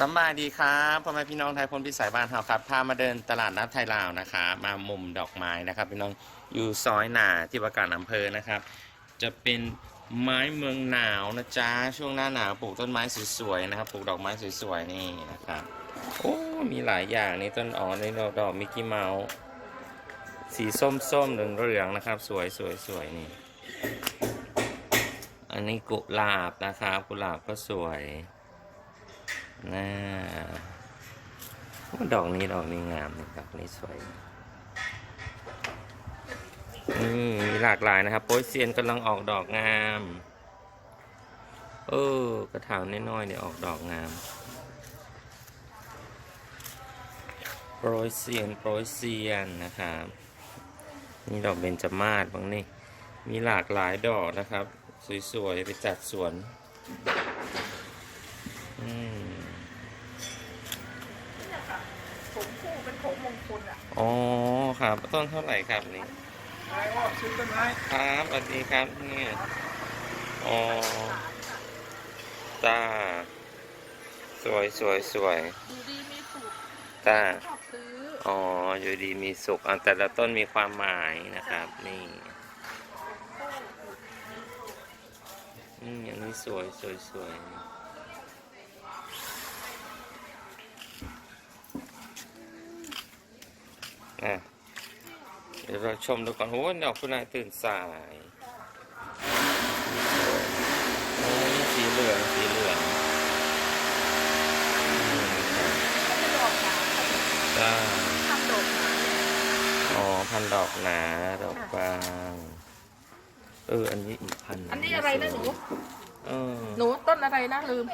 สบายดีครับพ่อแม่พี่น้องไทยพลพิสัยบ้านเฮาครับพามาเดินตลาดนัดไทยลาวนะคะมามุมดอกไม้นะครับพี่น้องอยู่ซอยหนาที่ประการอำเภอนะครับ จะเป็นไม้เมืองหนาวนะจ๊ะช่วงหน้าหนาวปลูกต้นไม้สวยๆนะครับปลูกดอกไม้สวยๆนี่นะครับโอ้มีหลายอย่างนี่ต้นอ่อนนี่ดอกดอกมิกกี้เมาส์สีส้มๆเหลืองๆนะครับ สวยๆสวยๆนี่ อันนี้กุหลาบนะครับกุหลาบก็สวย น่าดอกนี้ดอกนี้งามดอกนี้สวยนี่มีหลากหลายนะครับโป๊ยเซียนกำลังออกดอกงาม เออกระถางน้อยๆเนี่ยออกดอกงามโปรยเซียนโปรยเซียนนะครับนี่ดอกเบญจมาศบ้างนี่มีหลากหลายดอกนะครับ สวยๆ ไปจัดสวน อืม ผมคู่เป็นผมมงคล อะอ๋อครับต้นเท่าไหร่ครับนี่ไม้ออกซื้อต้นไม้ครับสวัสดีครับเนี่ยอ๋อตาสวยสวยสวยดูดีมีสูตรตาชอบซื้ออ๋ออยู่ดีมีสุขอะแต่ละต้นมีความหมายนะครับ นี่อืมอย่างนี้สวยสวยสวยอะ เดี๋ยวเราชมดูก่อนโอ้ยดอกคุณนายตื่นสายโอ้ยสีเหลืองสีเหลืองอืมครับไม่ได้ดอกหนาจ้าทำดอกหนาอ๋อพันดอกหนาดอกบางเออ อันนี้อีกพันหงอันนี้อะไรนะหนูเออหนูต้นอะไรนะลืม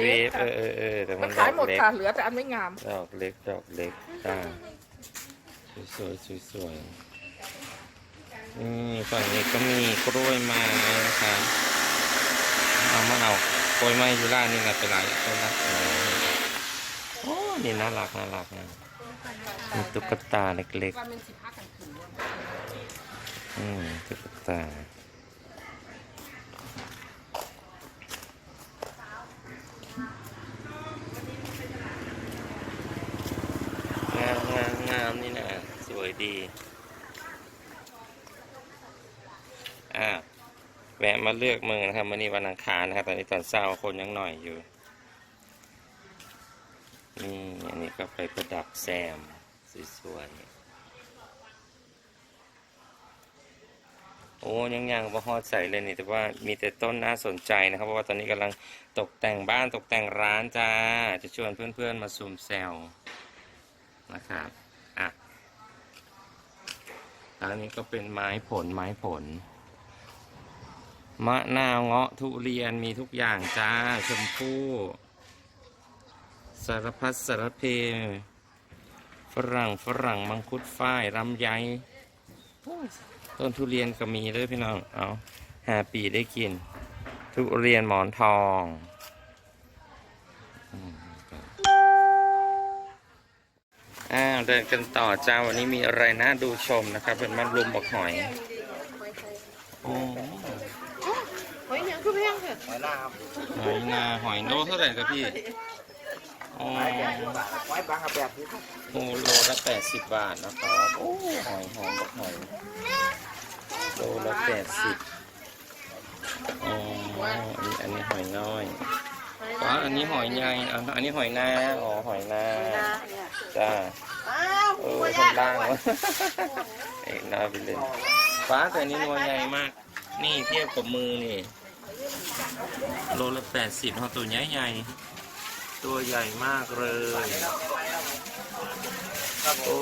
เวฟเออเออเออแต่มัมันนดขาอยกหมดเล็กค่ะเหลือแต่อันไม่งาม ดอกเล็ก ดอกเล็กจ้า สวยสวยสวยนี่ฝั่งนี้ก็มีกล้วยไม้นะครับเอามาเอากล้วยไม้อยู่ร้านนี่นะเป็นไรต้นละเออโอ้นี่น่ารักน่ารักนะมีตุ๊กตาเล็กว่ามันสิบห้ากันถึงๆอืมตุ๊กตางามงามงามนี่นะส วยดี อ่า แวะมาเลือกมือนะครับวันนี้วันอังคารนะครับ ตอนนี้ตอนเช้าคนยังหน่อยอยู่ นี่อันนี้ก็ไปประดับแซมสวยๆโอ้ยังยังบ่ฮอดใส่เลยนี่แต่ว่ามีแต่ต้นน่าสนใจนะครับเพราะว่าตอนนี้กำลังตกแต่งบ้านตกแต่งร้านจ้าจะชวนเพื่อนๆมาซูมแซลนะครับ อันนี้ก็เป็นไม้ผลไม้ผล มะนาวเงาะทุเรียนมีทุกอย่างจ้า ชมพู่สารพัดสารเพ ฝรั่งฝรั่งมังคุดฝ้ายลำไยต้นทุเรียนก็มีเลยพี่น้อง เอาหาปีได้กิน ทุเรียนหมอนทอง อ้าวเดินกันต่อจ้าวันนี้มีอะไรน่าดูชมนะครับเป็นมันรุมบอกหอยโอ้เฮ้ยยังคือแพงเถอะหอยลาครับหอยนาหอยโลเท่าไหร่ครับพี่อ๋อหอยแปดสิบบาทหอยบางกับแปดสิบโลโลละแปดสิบบาทนะครับโอ้หอยหอมบอกหอยโลละแปดสิบอ๋ออันนี้อันนี้หอยน้อยอ๋ออันนี้หอยใหญ่อะอันนี้หอยนาอ๋อหอยนา จ้าอ้าวเออข้างล่างวะเอกน้อยไปเลยฟ้าแต่อันนี้นัวใหญ่มาก นี่เทียบกับมือนี่ โลละแปดสิบเขาตัวใหญ่ใหญ่ๆตัวใหญ่มากเลย โอ้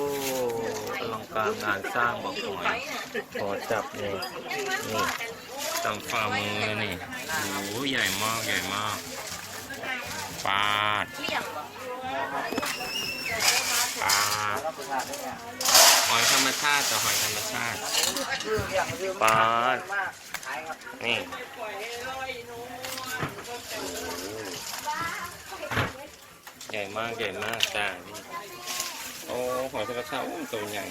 อลังการงานสร้างบอกหอยขอจับนี่นี่ตำฝ่ามือเลยนี่โอ้โหใหญ่มากใหญ่มากปาดปาด หอยธรรมชาติแต่หอยธรรมชาติคืออย่างคือปาดมากขายครับนี่ใหญ่มากใหญ่มากจ้านี่โอ้หอยธรรมชาติโอ้ตัวใหญ่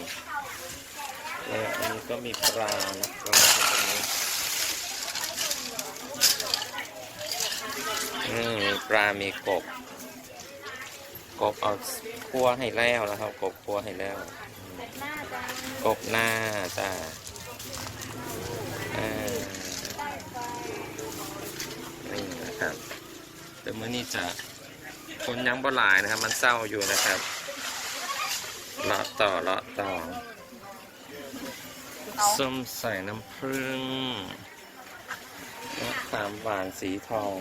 แล้วอันนี้ก็มีปลานะปลาตรงนี้อืมมีปลามีกบ กบเอาคั่วให้แล้วนะครับกบคั่วให้แล้วหน้าจ้ากบหน้าจ้าอ่านี่นะครับแต่เมื่อนี้จะคนยังบ่หลายนะครับ มันเศร้าอยู่นะครับเลาะต่อเลาะต่อส้มใส่น้ำผึ้งมะขามหวานสีทอง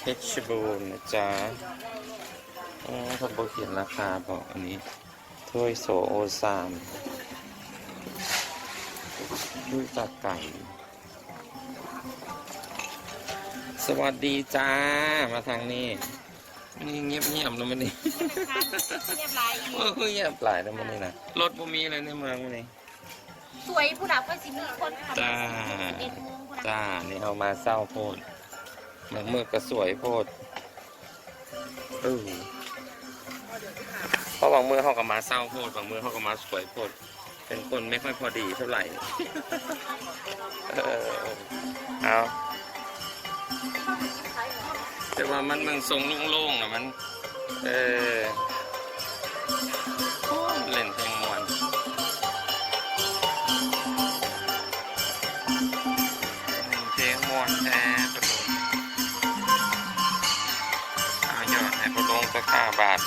เพชรบูรณ์นะจ๊ะ อืมเขาบอกเขียนราคาบอกอันนี้ ถ้วยโสโอซามถ้วยจากไก่ สวัสดีจ้า มาทางนี้ นี่เงียบเงียบๆแล้วมันนี่เรียบร้อยอีกโอ้ยเงียบหลายแล้วมันนี่นะ รถบ่มีเลยในเมืองมันนี่สวยผู้ดับก็สิมีคนขับจ้าเอ็ดโมงผู้ดับจ้า นี่เอามาเศร้าโพดบางมือก็สวยโพดเออเพ ราะบางมือเขาก็มาเศร้าโพดบางมือเขาก็มาสวยโพด เป็นคนไม่ค่อยพอดีเท่าไหร่ เออเอาแต่ว่ามันมันทรงโล่งๆนะมัน เออเล่นเพลงมวนเพลงมวนแท้กระโดดเอายอดให้กระโดงก็ค่าบาท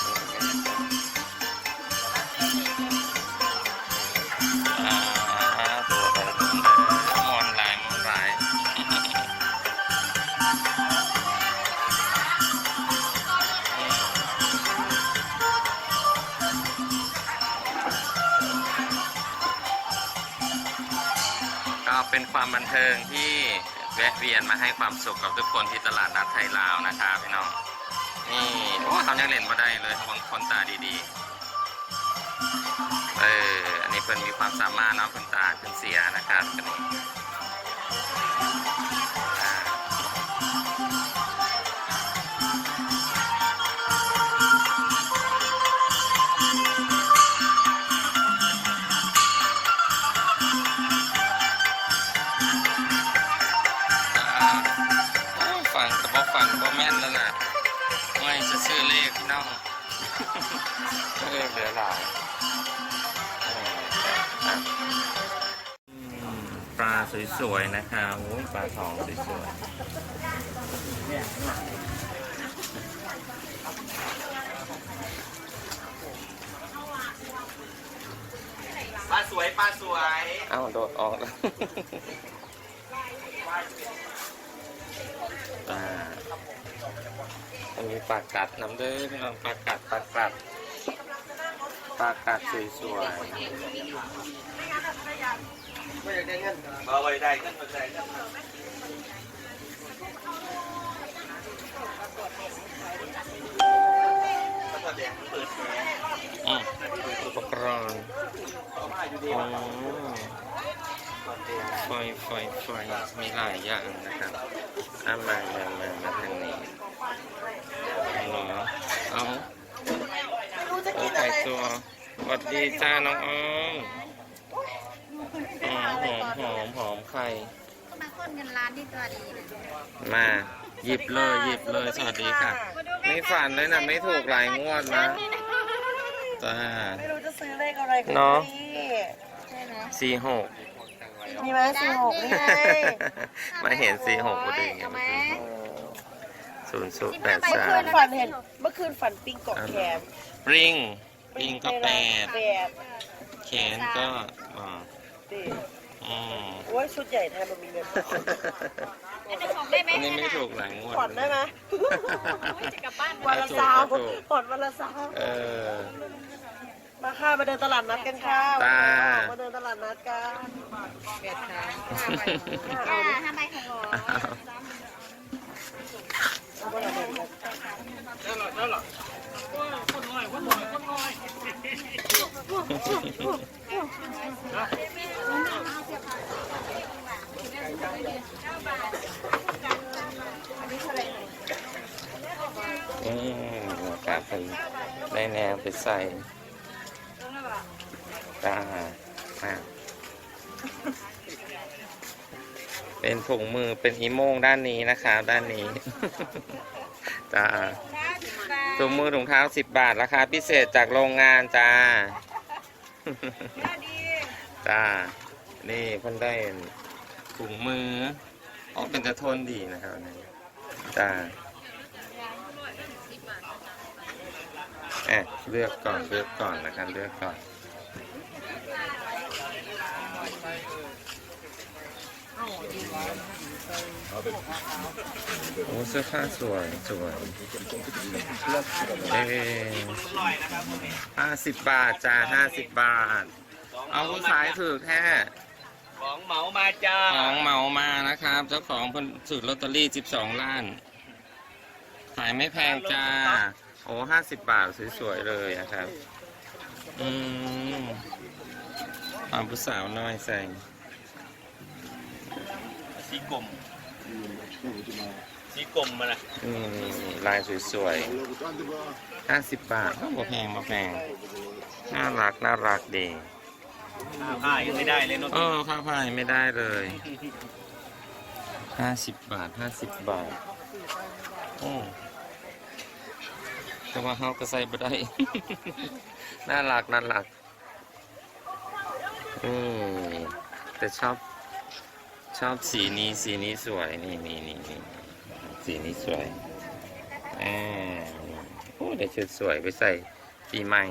ก็เป็นความบันเทิงที่แวะเวียนมาให้ความสุขกับทุกคนที่ตลาดนัดไทยลาวนะครับพี่น้อง นี่โอ้เขายังเล่นมาได้เลยคนคนตาดีๆ เออ อันนี้เพิ่นมีความสามารถเนาะคนตาเพิ่นเสียนะครับกันนี้ ปลาสวยๆนะคะโอ้ยปลาทองสวยๆปลาสวยปลาสวยเอ้าโดดออกแล้วอ่าอันนี้ปลากัดน้ำเด้อพี่น้องปลากัดปลากัดปลากัดสวยไม่ อยากได้เงินบ่ไว้ได้เงินบ่ได้เงินก็แดงเปิดแผลอืมอุปกรณ์เอามาอยู่ดีอ๋อว่าเปิดแผลไฟไฟไฟมีหลายอย่างนะครับอามามามามาทางนี้เหรอเอาโอ้ไก่ตัวสวัสดีจ้าน้องอ้อม หอมหอมหอมหอมไข่ก็มาคนเงินล้านที่ตัวดีนะมาหยิบเลยหยิบเลยสวัสดีค่ะ ไม่ฝันเลยนะไม่ถูกหลายงวดนะจ้า ไม่รู้จะซื้อเลขอะไรกันเนาะดีใช่ไหมสี่หกมีไหมสี่หกนี่ไงมาเห็นสี่หกพอดีไงเมื่อกี้ศูนย์ศูนย์แปดเมื่อสาคืมนฝันเห็น เมื่อคืนฝันปิงเกาะแขนริงริงก็แปดแปดแขนก็อ่า ดิอืมโอ้ยชุดใหญ่แทนมันมีเงินอันนี้ของได้ไหมอันนี้ไม่ถูกหลายงวดผ่อนได้ไหมจะกลับบ้านวันละสาวผ่อนวันละสาวเออมาค่ะมาเดินตลาดนัดกันค่ะตามาเดินตลาดนัดกันแปดครั้งเอาดิห้าใบของหลอ เอามาเดินกัน อืมอากาศเป็น ได้แนวไปใส่ตาอะเป็นถุงมือเป็นอีโมงด้านนี้นะครับด้านนี้ จ้าได้สิบบาทถุงมือถุงเท้า10บาทราคาพิเศษจากโรงงานจ้าก็ดีจ้า นี่เพิ่นได้ถุงมืออ๋อเป็นจะทนดีนะครับอันนี้จ้า เอะเลือกก่อนเลือกก่อนนะครับ เลือกก่อนโอ้เสื้อผ้าสวยสวยเอ๊ห้าสิบบาทจ้าห้าสิบบาท เอาผู้ขายถือแค่ของเหมามาจ้าของเหมามานะครับ เจ้าของเพิ่นสูตรลอตเตอรี่12ล้าน ขายไม่แพงจ้า โอ้ห้าสิบบาทสวยๆเลยนะครับ อืมความผู้สาวน้อยใส่สีกลมสีกลมมาละอืมลายสวยๆห้าสิบบาทบ่แพงบ่แพงน่ารักน่ารักดีผ้ายังไม่ได้เลยเนาะเออข้าวพายไม่ได้เลยห้าสิบบาทห้าสิบบาทโอ้ แต่ว่าเขาก็ใส่ไม่ได้ น่ารักน่ารักอืมแต่ชอบ ชอบสีนี้สีนี้สวยนี่นี่นี่นี่สีนี้สวยอ่าโอ้เด้ชุดสวยไปใส่ปีใหม่